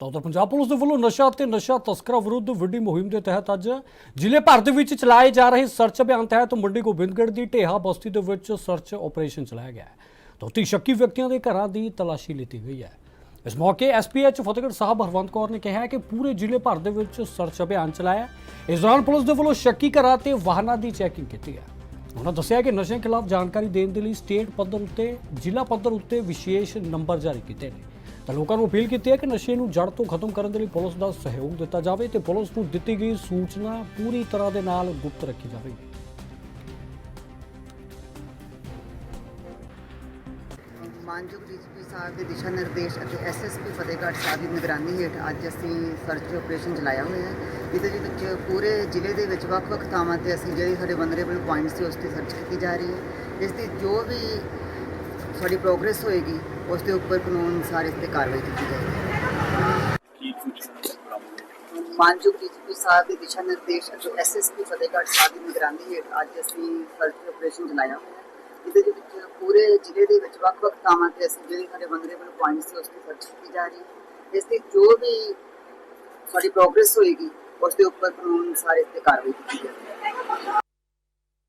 ਤਾਂ ਉਧਰ ਪੰਜਾਬ ਪੁਲਿਸ ਦੇ ਵੱਲੋਂ ਨਸ਼ਾ ਤੇ ਨਸ਼ਾ ਤਸਕਰਾਂ ਵਿਰੁੱਧ ਵੱਡੀ ਮੁਹਿੰਮ ਦੇ ਤਹਿਤ ਅੱਜ ਜ਼ਿਲ੍ਹੇ ਭਰ ਦੇ ਵਿੱਚ ਚਲਾਏ ਜਾ ਰਹੇ ਸਰਚ ਅਭਿਆਨ ਤਹਿਤ ਮੰਡੀ ਗੋਬਿੰਦਗੜ੍ਹ ਦੀ ਢੇਹਾ ਬਸਤੀ ਦੇ ਵਿੱਚ ਸਰਚ ਆਪਰੇਸ਼ਨ ਚਲਾਇਆ ਗਿਆ ਹੈ। ਦੋਤੀ ਸ਼ੱਕੀ ਵਿਅਕਤੀਆਂ ਦੇ ਘਰਾਂ ਦੀ ਤਲਾਸ਼ੀ ਲਈ ਗਈ ਹੈ। ਇਸ ਮੌਕੇ ਐਸਪੀਐਚ ਫਤਿਹਗੜ੍ਹ ਸਾਹਿਬ ਹਰਵੰਤ ਕੌਰ ਨੇ ਕਿਹਾ ਕਿ ਪੂਰੇ ਜ਼ਿਲ੍ਹੇ ਭਰ ਦੇ ਵਿੱਚ ਸਰਚ ਅਭਿਆਨ ਚਲਾਇਆ ਇਸ ਦੌਰਾਨ ਪੁਲਿਸ ਦੇ ਵੱਲੋਂ ਸ਼ੱਕੀ ਘਰਾਂ ਤੇ ਵਾਹਨਾਂ ਦੀ ਚੈਕਿੰਗ ਕੀਤੀ ਹੈ। ਉਹਨਾਂ ਦੱਸਿਆ ਕਿ ਨਸ਼ੇ ਖਿਲਾਫ ਜਾਣਕਾਰੀ ਦੇਣ ਦੇ ਲਈ ਸਟੇਟ ਪੱਧਰ ਉੱਤੇ, ਜ਼ਿਲ੍ਹਾ ਪੱਧਰ ਉੱਤੇ ਵਿਸ਼ੇਸ਼ ਨੰਬਰ ਜਾਰੀ ਕੀਤੇ ਨੇ। ਤਾਂ ਲੋਕਾਂ ਨੂੰ ਅਪੀਲ ਕੀਤੀ ਹੈ ਕਿ ਨਸ਼ੇ ਨੂੰ ਜੜ ਤੋਂ ਖਤਮ ਕਰਨ ਦੇ ਲਈ ਪੁਲਿਸ ਦਾ ਸਹਿਯੋਗ ਦਿੱਤਾ ਜਾਵੇ ਤੇ ਪੁਲਿਸ ਨੂੰ ਦਿੱਤੀ ਗਈ ਸੂਚਨਾ ਪੂਰੀ ਤਰ੍ਹਾਂ ਦੇ ਨਾਲ ਗੁਪਤ ਰੱਖੀ ਜਾਵੇ। ਮਾਨਯੋਗ ਡੀਜੀਪੀ ਸਾਹਿਬ ਦੇ ਦਿਸ਼ਾ ਨਿਰਦੇਸ਼ ਅਤੇ ਐਸਐਸਪੀ ਫਤਿਹਗੜ੍ਹ ਸਾਹਿਬ ਦੀ ਨਿਗਰਾਨੀ ਹੇਠ ਅੱਜ ਅਸੀਂ ਸਰਚ ਆਪਰੇਸ਼ਨ ਚਲਾਇਆ ਹੋਇਆ ਹੈ। ਇਹਦੇ ਵਿੱਚ ਪੂਰੇ ਜ਼ਿਲ੍ਹੇ ਦੇ ਵਿੱਚ ਵੱਖ-ਵੱਖ ਥਾਵਾਂ ਤੇ ਅਸੀਂ ਜਿਹੜੇ ਸਾਡੇ ਵਨਰੇਬਲ ਪੁਆਇੰਟਸ ਸੀ ਉਸ ਤੇ ਸਰਚ ਕੀਤੀ ਜਾ ਰਹੀ ਹੈ। ਇਸ ਦੀ ਜੋ ਵੀ ਸਾਡੀ ਪ੍ਰੋਗਰੈਸ ਹੋਏਗੀ, ਉਸ ਦੇ ਉੱਪਰ ਕਾਨੂੰਨ ਅਨੁਸਾਰ ਇਸ ਤੇ ਕਾਰਵਾਈ ਕੀਤੀ ਜਾਏਗੀ। ਮਾਨਯੋਗ ਡੀਜੀਪੀ ਸਾਹਿਬ ਦੇ ਦਿਸ਼ਾ ਨਿਰਦੇਸ਼ ਅਤੇ ਐਸਐਸਪੀ ਫਤਿਹਗੜ੍ਹ ਸਾਹਿਬ ਦੀ ਨਿਗਰਾਨੀ ਹੇਠ ਅੱਜ ਅਸੀਂ ਸਰਚ ਆਪਰੇਸ਼ਨ ਚਲਾਇਆ। ਹੋਇਆ ਹੈ ਇਹਦੇ ਦੇ ਵਿੱਚ ਪੂਰੇ ਜ਼ਿਲ੍ਹੇ ਦੇ ਵਿੱਚ ਵੱਖ-ਵੱਖ ਥਾਵਾਂ ਤੇ ਅਸੀਂ ਜਿਹੜੇ ਸਾਡੇ ਵਨਰੇਬਲ ਪੁਆਇੰਟਸ ਸੀ, ਉਸ ਤੇ ਸਰਚ ਕੀਤੀ ਜਾ ਰਹੀ ਹੈ। ਇਸ ਦੀ ਜੋ ਵੀ ਸਾਡੀ ਪ੍ਰੋਗਰੈਸ ਹੋਏਗੀ, ਉਸ ਦੇ ਉੱਪਰ ਕਾਨੂੰਨ ਅਨੁਸਾਰ ਇਸ ਤੇ ਕਾਰਵਾਈ ਕੀਤੀ ਜਾਏਗੀ।